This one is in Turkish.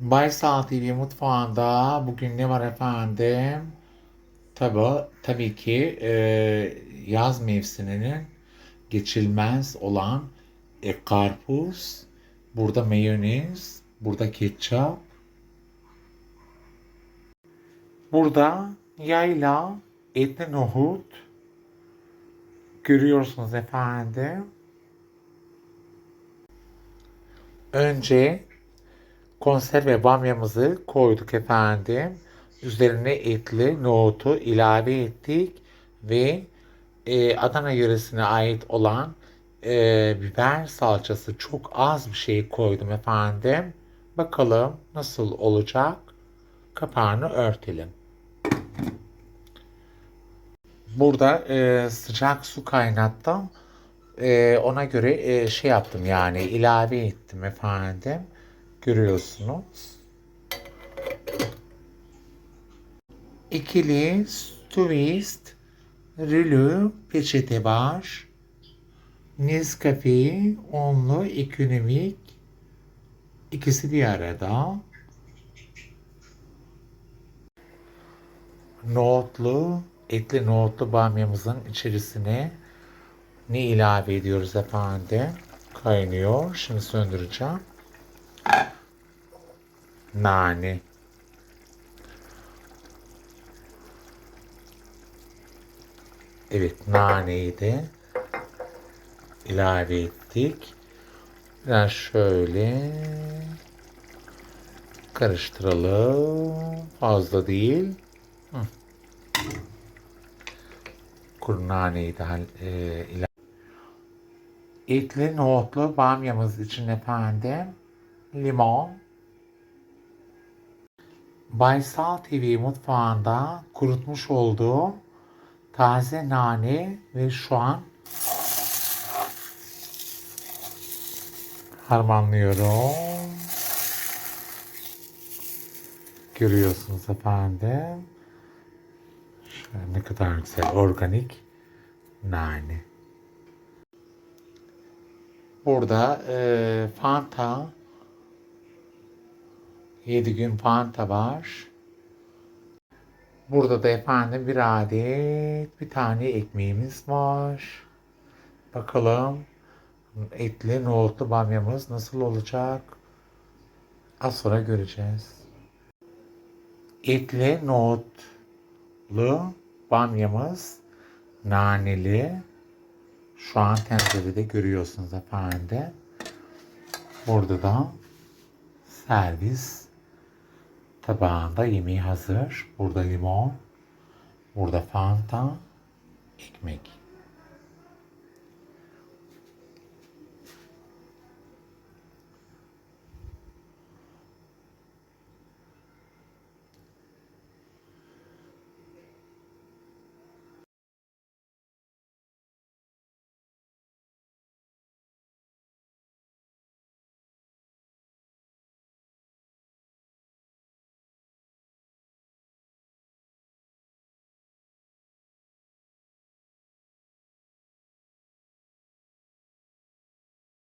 Baysal TV mutfağında bugün ne var efendim? Tabii, tabii ki e, yaz mevsiminin geçilmez olan e, karpuz, burada mayonez, burada ketçap, burada yayla, etli nohut görüyorsunuz efendim. Önce konserve bamyamızı koyduk efendim. Üzerine etli nohutu ilave ettik ve e, Adana yöresine ait olan e, biber salçası çok az bir şey koydum efendim. Bakalım nasıl olacak. Kapağını örtelim. Burada e, sıcak su kaynattım. E, ona göre e, şey yaptım yani ilave ettim efendim. Görüyorsunuz. İkili twist rülü peçete var. Nescafe onlu ekonomik ikisi bir arada. Nohutlu, etli nohutlu bamyamızın içerisine ne ilave ediyoruz efendim? Kaynıyor. Şimdi söndüreceğim. Nane. Evet naneyi de ilave ettik. Biraz şöyle karıştıralım. Fazla değil. Hı. Kuru naneyi de e, ilave Etli nohutlu bamyamız için efendim limon, Baysal TV mutfağında kurutmuş olduğum taze nane ve şu an harmanlıyorum. Görüyorsunuz efendim. Şöyle ne kadar güzel organik nane. Burada e, Fanta 7 gün Fanta var. Burada da efendim bir adet bir tane ekmeğimiz var. Bakalım etli nohutlu bamyamız nasıl olacak? Az sonra göreceğiz. Etli nohutlu bamyamız naneli. Şu an tencerede görüyorsunuz efendim. Burada da servis tabağında yemeği hazır. Burada limon, burada fanta, ekmek.